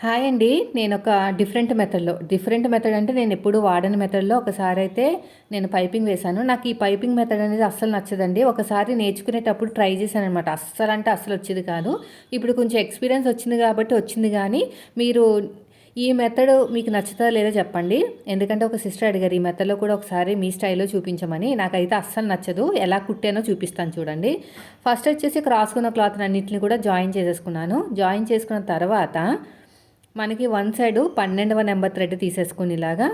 Hi అండి నేను ఒక డిఫరెంట్ మెథడ్లో డిఫరెంట్ మెథడ్ అంటే నేను ఎప్పుడు వాడని మెథడ్లో ఒకసారి అయితే నేను పైపింగ్ వేశాను. నాకు ఈ పైపింగ్ మెథడ్ అనేది అస్సలు నచ్చదండి. ఒకసారి నేర్చుకునేటప్పుడు ట్రై చేశాను అనమాట అస్సలు అంటే అస్సలు వచ్చేది కాదు. ఇప్పుడు కొంచెం ఎక్స్పీరియన్స్ వచ్చింది కాబట్టి వచ్చింది కానీ మీరు ఈ మెథడ్ మీకు నచ్చుతుందో లేదో చెప్పండి. ఎందుకంటే ఒక సిస్టర్ అడిగారు ఈ మెథడ్లో కూడా ఒకసారి మీ స్టైల్లో చూపించమని. నాకైతే అస్సలు నచ్చదు. ఎలా కుట్టానో చూపిస్తాను చూడండి. ఫస్ట్ వచ్చేసి క్రాస్కున్న క్లాత్ అన్నింటిని కూడా జాయిన్ చేసేసుకున్నాను. జాయిన్ చేసుకున్న తర్వాత మనకి వన్ సైడు పన్నెండవ నెంబర్ థ్రెడ్ తీసేసుకుని ఇలాగా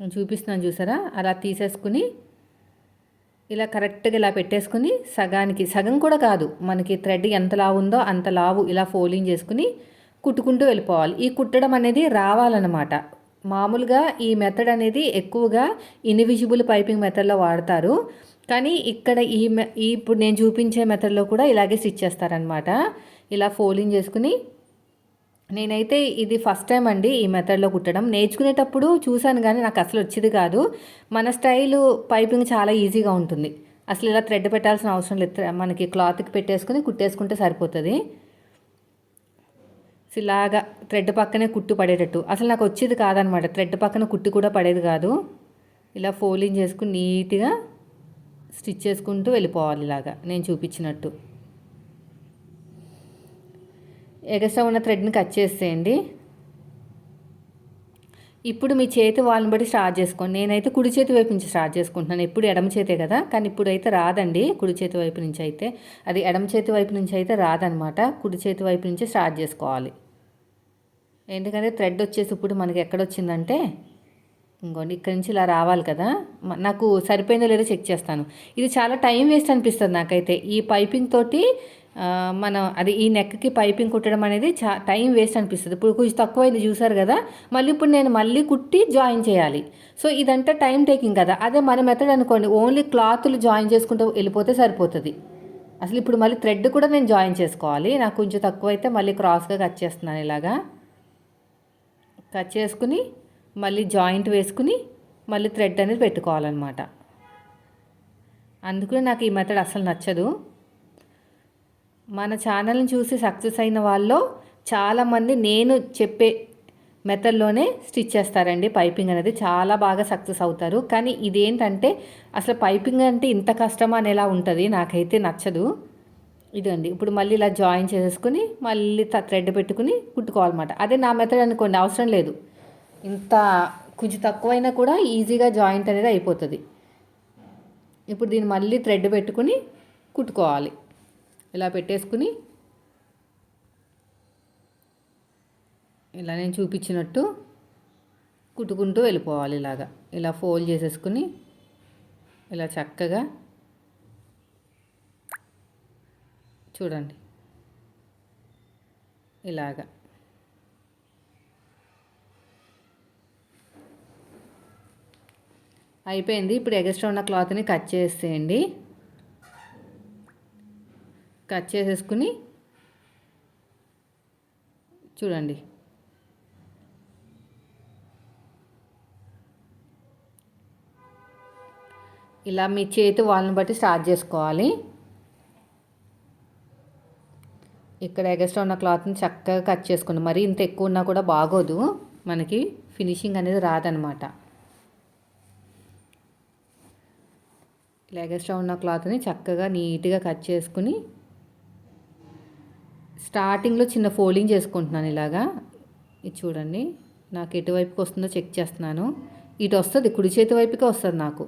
నేను చూపిస్తున్నాను చూసారా? అలా తీసేసుకుని ఇలా కరెక్ట్గా ఇలా పెట్టేసుకుని సగానికి సగం కూడా కాదు మనకి థ్రెడ్ ఎంత లావు ఉందో అంత లావు ఇలా ఫోల్డింగ్ చేసుకుని కుట్టుకుంటూ వెళ్ళిపోవాలి. ఈ కుట్టడం అనేది రావాలన్నమాట. మామూలుగా ఈ మెథడ్ అనేది ఎక్కువగా ఇన్విజిబుల్ పైపింగ్ మెథడ్లో వాడతారు. కానీ ఇక్కడ ఈ మె ఇప్పుడు నేను చూపించే మెథడ్లో కూడా ఇలాగే స్టిచ్ చేస్తారనమాట ఇలా ఫోల్డింగ్ చేసుకుని నేనైతే ఇది ఫస్ట్ టైం అండి ఈ మెథడ్లో కుట్టడం. నేర్చుకునేటప్పుడు చూశాను కానీ నాకు అసలు వచ్చేది కాదు. మన స్టైలు పైపింగ్ చాలా ఈజీగా ఉంటుంది. అసలు ఇలా థ్రెడ్ పెట్టాల్సిన అవసరం లేదు. మనకి క్లాత్కి పెట్టేసుకుని కుట్టేసుకుంటే సరిపోతుంది. ఇలాగా థ్రెడ్ పక్కనే కుట్టు పడేటట్టు. అసలు నాకు వచ్చేది కాదనమాట. థ్రెడ్ పక్కన కుట్టు కూడా పడేది కాదు. ఇలా ఫోల్డింగ్ చేసుకుని నీట్గా స్టిచ్ చేసుకుంటూ వెళ్ళిపోవాలి ఇలాగా. నేను చూపించినట్టు. ఎగస్ట్రా ఉన్న థ్రెడ్ని కట్ చేసేయండి. ఇప్పుడు మీ చేతి వాళ్ళని బట్టి స్టార్ట్ చేసుకోండి. నేనైతే కుడి చేతి వైపు నుంచి స్టార్ట్ చేసుకుంటున్నాను. ఎప్పుడు ఎడమ చేతే కదా? కానీ ఇప్పుడు అయితే రాదండి కుడి చేతి వైపు నుంచి అయితే. అది ఎడమ చేతి వైపు నుంచి అయితే రాదనమాట. కుడి చేతి వైపు నుంచి స్టార్ట్ చేసుకోవాలి. ఎందుకంటే థ్రెడ్ వచ్చేసి ఇప్పుడు మనకి ఎక్కడొచ్చిందంటే ఇంకోండి ఇక్కడి నుంచి ఇలా రావాలి కదా? నాకు సరిపోయిందో లేదో చెక్ చేస్తాను. ఇది చాలా టైం వేస్ట్ అనిపిస్తుంది నాకైతే. ఈ పైపింగ్ తోటి మనం అది ఈ నెక్కి పైపింగ్ కుట్టడం అనేది చా టైం వేస్ట్ అనిపిస్తుంది. ఇప్పుడు కొంచెం తక్కువైంది చూసారు కదా మళ్ళీ ఇప్పుడు నేను మళ్ళీ కుట్టి జాయిన్ చేయాలి. సో ఇదంతా టైం టేకింగ్ కదా. అదే మన మెథడ్ అనుకోండి ఓన్లీ క్లాత్లు జాయిన్ చేసుకుంటూ వెళ్ళిపోతే సరిపోతుంది. అసలు ఇప్పుడు మళ్ళీ థ్రెడ్ కూడా నేను జాయిన్ చేసుకోవాలి. నాకు కొంచెం తక్కువ అయితే మళ్ళీ క్రాస్గా కట్ చేస్తున్నాను ఇలాగా. కట్ చేసుకుని మళ్ళీ జాయింట్ వేసుకుని మళ్ళీ థ్రెడ్ అనేది పెట్టుకోవాలన్నమాట. అందుకనే నాకు ఈ మెథడ్ అసలు నచ్చదు. మన ఛానల్ని చూసి సక్సెస్ అయిన వాళ్ళు చాలామంది నేను చెప్పే మెథడ్లోనే స్టిచ్ చేస్తారండి. పైపింగ్ అనేది చాలా బాగా సక్సెస్ అవుతారు. కానీ ఇదేంటంటే అసలు పైపింగ్ అంటే ఇంత కష్టం అనేలా ఉంటుంది. నాకైతే నచ్చదు. ఇదండి. ఇప్పుడు మళ్ళీ ఇలా జాయిన్ చేసేసుకుని మళ్ళీ థ్రెడ్ పెట్టుకుని కుట్టుకోవాలన్నమాట. అదే నా మెథడ్ అనుకోండి. అవసరం లేదు. ఇంత కొంచెం తక్కువైనా కూడా ఈజీగా జాయింట్ అనేది అయిపోతుంది. ఇప్పుడు దీన్ని మళ్ళీ థ్రెడ్ పెట్టుకుని కుట్టుకోవాలి. ఇలా పెట్టేసుకుని ఇలా నేను చూపించినట్టు కుట్టుకుంటూ వెళ్ళిపోవాలి ఇలాగా. ఇలా ఫోల్డ్ చేసేసుకుని ఇలా చక్కగా చూడండి. ఇలాగా. అయిపోయింది. ఇప్పుడు ఎగస్ట్రా ఉన్న క్లాత్ని కట్ చేసేయండి. కట్ చేసేసుకుని చూడండి. ఇలా మీ చేతి వాళ్ళని బట్టి స్టార్ట్ చేసుకోవాలి. ఇక్కడ ఎగస్ట్రా ఉన్న క్లాత్ని చక్కగా కట్ చేసుకోండి. మరి ఇంత ఎక్కువ ఉన్నా కూడా బాగోదు. మనకి ఫినిషింగ్ అనేది రాదనమాట. ఇలా ఎగస్ట్రా ఉన్న క్లాత్ని చక్కగా నీట్గా కట్ చేసుకుని స్టార్టింగ్లో చిన్న ఫోల్డింగ్ చేసుకుంటున్నాను ఇలాగా. ఇది చూడండి నాకు ఎటువైపుకి వస్తుందో చెక్ చేస్తున్నాను. ఇటు వస్తుంది కుడి చేతి వైపుకే వస్తుంది నాకు.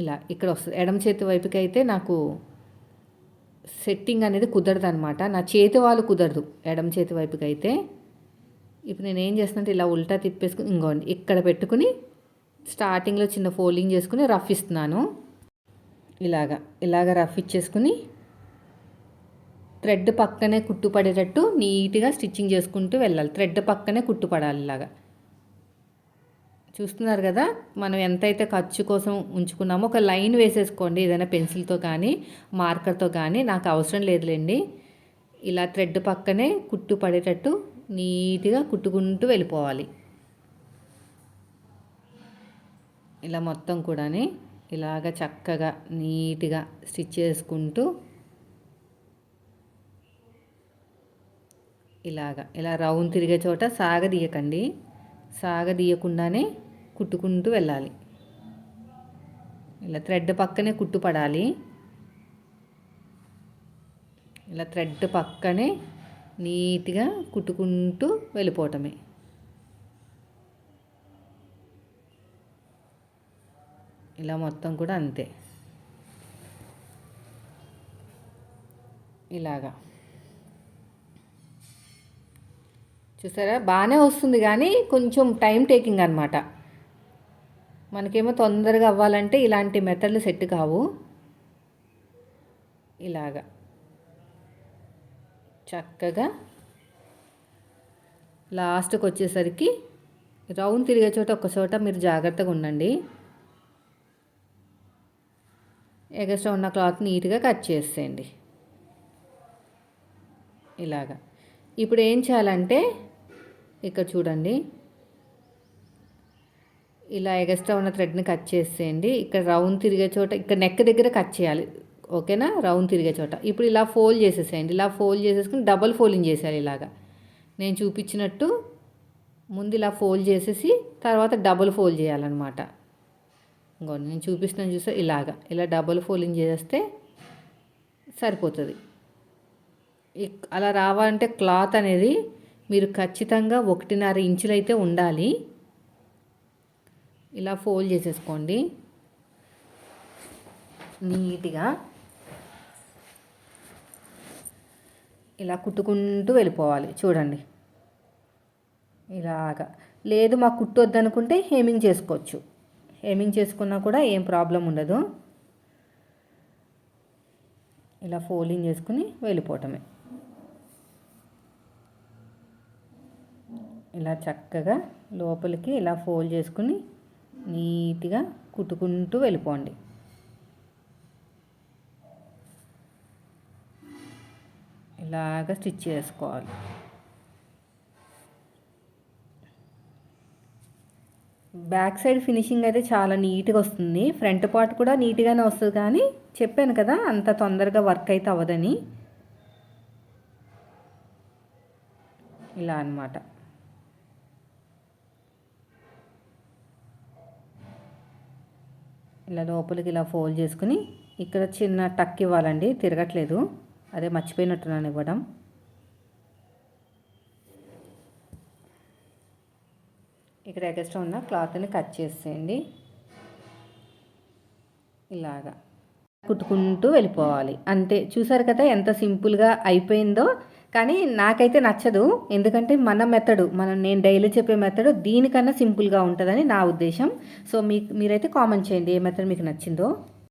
ఇలా ఇక్కడ వస్తుంది. ఎడమ చేతి వైపుకి అయితే నాకు సెట్టింగ్ అనేది కుదరదు అనమాట నా చేతి వాళ్ళు కుదరదు ఎడమ చేతి వైపుకి అయితే. ఇప్పుడు నేను ఏం చేస్తున్నట్టు ఇలా ఉల్టా తిప్పేసుకుని ఇంకోండి ఇక్కడ పెట్టుకుని స్టార్టింగ్లో చిన్న ఫోల్డింగ్ చేసుకుని రఫ్ ఇస్తున్నాను. ఇలాగా ఇలాగ రఫ్ ఇచ్చేసుకుని థ్రెడ్ పక్కనే కుట్టు పడేటట్టు నీట్గా స్టిచ్చింగ్ చేసుకుంటూ వెళ్ళాలి. థ్రెడ్ పక్కనే కుట్టు పడాలి ఇలాగా. చూస్తున్నారు కదా మనం ఎంతైతే ఖర్చు కోసం ఉంచుకున్నామో ఒక లైన్ వేసేసుకోండి ఏదైనా పెన్సిల్తో కానీ మార్కర్తో కానీ నాకు అవసరం లేదులేండి. ఇలా థ్రెడ్ పక్కనే కుట్టు పడేటట్టు నీట్గా కుట్టుకుంటూ వెళ్ళిపోవాలి. ఇలా మొత్తం కూడా ఇలాగ చక్కగా నీట్గా స్టిచ్ చేసుకుంటూ ఇలాగా ఇలా రౌండ్ తిరిగే చోట సాగదీయకండి. సాగదీయకుండానే కుట్టుకుంటూ వెళ్ళాలి. ఇలా థ్రెడ్ పక్కనే కుట్టు పడాలి ఇలా థ్రెడ్ పక్కనే నీట్గా కుట్టుకుంటూ వెళ్ళిపోవటమే. ఇలా మొత్తం కూడా అంతే. ఇలాగా. చూసారా? బాగానే వస్తుంది కానీ కొంచెం టైం టేకింగ్ అనమాట మనకేమో తొందరగా అవ్వాలంటే ఇలాంటి మెథడ్లు సెట్ కావు. ఇలాగా. చక్కగా లాస్ట్కి వచ్చేసరికి రౌండ్ తిరిగే చోట ఒక చోట మీరు జాగ్రత్తగా ఉండండి. ఎగస్ట్రా ఉన్న క్లాత్ నీట్గా కట్ చేసేయండి. ఇలాగా. ఇప్పుడు ఏం చేయాలంటే ఇక్కడ చూడండి. ఇలా ఎగస్ట్రా ఉన్న థ్రెడ్ని కట్ చేసేయండి. ఇక్కడ రౌండ్ తిరిగే చోట ఇక్కడ నెక్ దగ్గర కట్ చేయాలి. ఓకేనా? రౌండ్ తిరిగే చోట. ఇప్పుడు ఇలా ఫోల్డ్ చేసేసేయండి. ఇలా ఫోల్డ్ చేసేసుకుని డబల్ ఫోల్డింగ్ చేసేయాలి ఇలాగా. నేను చూపించినట్టు ముందు ఇలా ఫోల్డ్ చేసేసి తర్వాత డబుల్ ఫోల్డ్ చేయాలన్నమాట. ఇంకోటి నేను చూపిస్తున్నాను చూసా ఇలాగా. ఇలా డబుల్ ఫోల్డింగ్ చేస్తే సరిపోతుంది. అలా రావాలంటే క్లాత్ అనేది మీరు ఖచ్చితంగా ఒకటిన్నర ఇంచులు అయితే ఉండాలి. ఇలా ఫోల్డ్ చేసేసుకోండి. నీట్గా. ఇలా కుట్టుకుంటూ వెళ్ళిపోవాలి. చూడండి. ఇలాగా. లేదు మాకు కుట్టు వద్దనుకుంటే హేమింగ్ చేసుకోవచ్చు. హేమింగ్ చేసుకున్నా కూడా ఏం ప్రాబ్లం ఉండదు. ఇలా ఫోల్డింగ్ చేసుకుని వెళ్ళిపోవటమే. ఇలా చక్కగా లోపలికి ఇలా ఫోల్డ్ చేసుకుని నీట్గా కుట్టుకుంటూ వెళ్ళిపోండి. ఇలాగ స్టిచ్ చేసుకోవాలి. బ్యాక్ సైడ్ ఫినిషింగ్ అయితే చాలా నీట్గా వస్తుంది. ఫ్రంట్ పార్ట్ కూడా నీట్గానే వస్తుంది కానీ చెప్పాను కదా అంత తొందరగా వర్క్ అయితే అవ్వదని. ఇలా అనమాట ఇలా లోపలికి ఇలా ఫోల్డ్ చేసుకుని ఇక్కడ చిన్న టక్ ఇవ్వాలండి. తిరగట్లేదు. అదే మర్చిపోయినట్టున్నాను ఇవ్వడం. ఇక్కడ ఎగస్ట్రా ఉన్న క్లాత్ని కట్ చేసేయండి. ఇలాగా కుట్టుకుంటూ వెళ్ళిపోవాలి. అంతే. చూసారు కదా ఎంత సింపుల్గా అయిపోయిందో? కానీ నాకైతే నచ్చదు. ఎందుకంటే మన మెథడు మనం నేను డైలీ చెప్పే మెథడు దీనికన్నా సింపుల్గా ఉంటుందని నా ఉద్దేశం. సో మీకు మీరైతే కామెంట్ చేయండి ఏ మెథడ్ మీకు నచ్చిందో.